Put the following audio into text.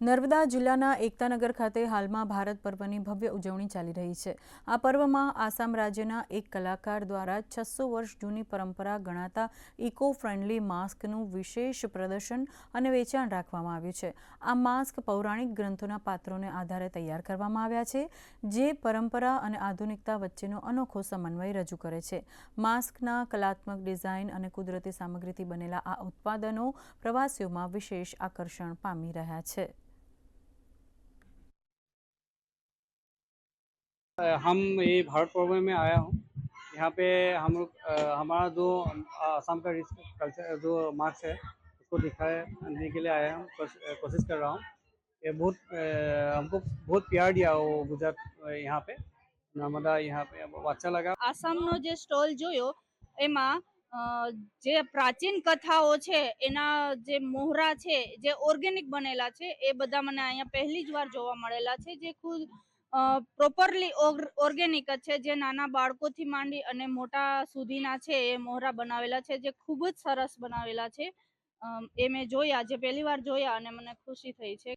નર્મદા જિલ્લાના એકતાનગર ખાતે હાલમાં ભારત પર્વની ભવ્ય ઉજવણી ચાલી રહી છે. આ પર્વમાં આસામ રાજ્યના એક કલાકાર દ્વારા છસો વર્ષ જૂની પરંપરા ગણાતા ઇકો ફ્રેન્ડલી માસ્કનું વિશેષ પ્રદર્શન અને વેચાણ રાખવામાં આવ્યું છે. આ માસ્ક પૌરાણિક ગ્રંથોના પાત્રોને આધારે તૈયાર કરવામાં આવ્યા છે, જે પરંપરા અને આધુનિકતા વચ્ચેનો અનોખો સમન્વય રજૂ કરે છે. માસ્કના કલાત્મક ડિઝાઇન અને કુદરતી સામગ્રીથી બનેલા આ ઉત્પાદનો પ્રવાસીઓમાં વિશેષ આકર્ષણ પામી રહ્યા છે. हम ये भारत पर्व में आया हूँ यहाँ पे हम लोग अ, हमारा जो आसाम का कल्चर जो मार्क्स है उसको दिखाने के लिए आया हूँ कोश- कोशिश कर रहा हूँ ये बहुत अ, हमको बहुत प्यार दिया वो गुजरात अ, यहाँ पे नर्मदा यहाँ पे बहुत अच्छा लगा આસામનો જે સ્ટોલ જોયો એમાં અ, જે પ્રાચીન કથાઓ છે એના જે મોહરા છે જે ઓર્ગેનિક બનેલા છે એ બધા મને અહીંયા પહેલી જ વાર જોવા મળેલા છે જે ખુદ પ્રોપરલી ઓર્ગેનિક જ છે. જે નાના બાળકોથી માંડી અને મોટા સુધીના છે, એ મોહરા બનાવેલા છે, જે ખૂબ જ સરસ બનાવેલા છે. એ મેં જોયા, જે પહેલી વાર જોયા અને મને ખુશી થઈ છે.